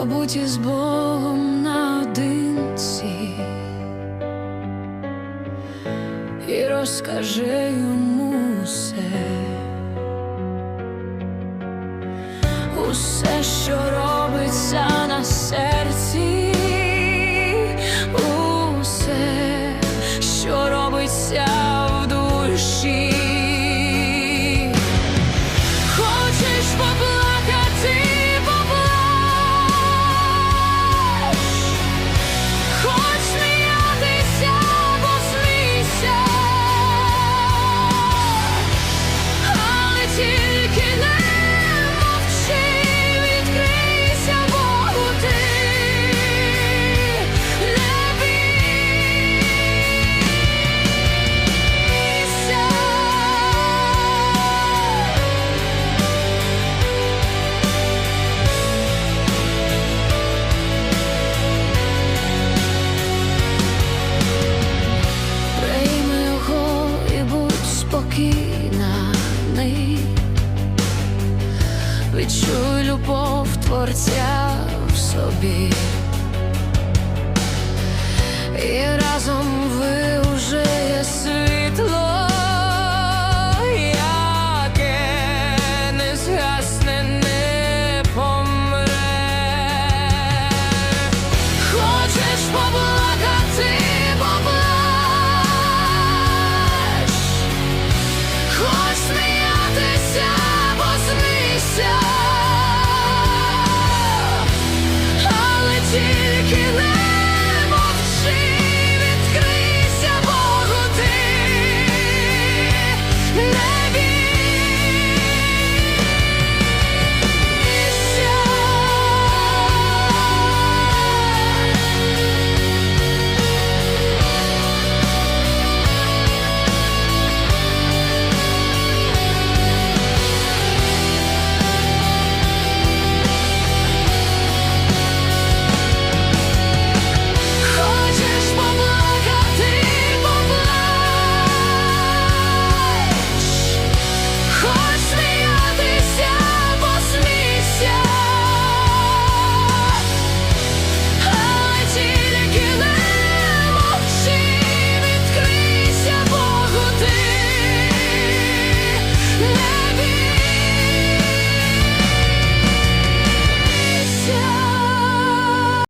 побуті з Богом наодинці і розкажи йому. відчуй любов творця в собі. she can let